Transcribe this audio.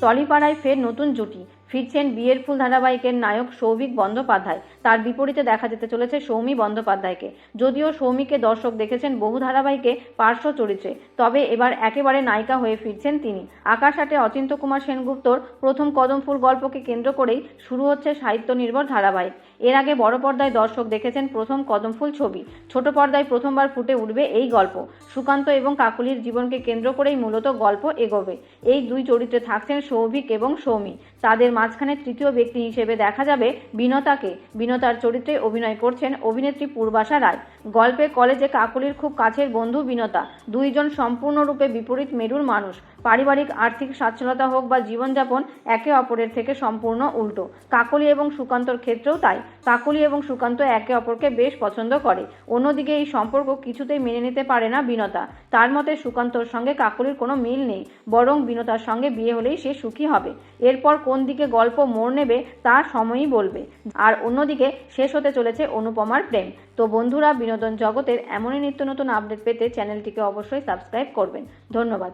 টলিপাড়ায় ফের নতুন জুটি। ফিরছেন বিয়ের ফুল ধারাবাহিকের নায়ক সৌভিক বন্দ্যোপাধ্যায়। তার বিপরীতে দেখা যেতে চলেছে সৌমি বন্দ্যোপাধ্যায়কে। যদিও সৌমিকে দর্শক দেখেছেন বহু ধারাবাহিকে পার্শ্ব চরিত্রে, তবে এবার একেবারে নায়িকা হয়ে ফিরছেন তিনি। আকাশহাটে অচিন্ত কুমার সেনগুপ্তর প্রথম কদম ফুল গল্পকে কেন্দ্র করেই শুরু হচ্ছে সাহিত্য নির্ভর ধারাবাহিক। এর আগে বড় পর্দায় দর্শক দেখেছেন প্রথম কদম ফুল ছবি। ছোট পর্দায় প্রথমবার ফুটে উঠবে এই গল্প। সুকান্ত এবং কাকুলির জীবনকে কেন্দ্র করেই মূলত গল্প এগোবে। এই দুই চরিত্রে থাকছেন সৌভিক এবং সৌমি। তাদের মাঝখানে তৃতীয় ব্যক্তি হিসেবে দেখা যাবে বিনতাকে। বিনতার চরিত্রে অভিনয় করছেন অভিনেত্রী পূর্বাশা রায়। গল্পে কলেজে কাকলির খুব কাছের বন্ধু বিনতা। দুইজন সম্পূর্ণরূপে বিপরীত মেরুর মানুষ। পারিবারিক আর্থিক সচ্ছলতা হোক বা জীবনযাপন, একে অপরের থেকে সম্পূর্ণ উল্টো। কাকলি এবং সুকান্তর ক্ষেত্রেও তাই। কাকলি এবং সুকান্ত একে অপরকে বেশ পছন্দ করে। অন্যদিকে এই সম্পর্ক কিছুতেই মেনে নিতে পারে না বিনতা। তার মতে সুকান্তর সঙ্গে কাকলির কোনো মিল নেই। বরং বিনতার সঙ্গে বিয়ে হলেই সে সুখী হবে। এরপর কোন দিকে গল্প মোড় নেবে তা সময়ই বলবে। আর অন্যদিকে শেষ হতে চলেছে অনুপমার প্রেম। তো বন্ধুরা, বিনোদন জগতের এমনই নিত্য নতুন আপডেট পেতে চ্যানেলটিকে অবশ্যই সাবস্ক্রাইব করবেন। ধন্যবাদ।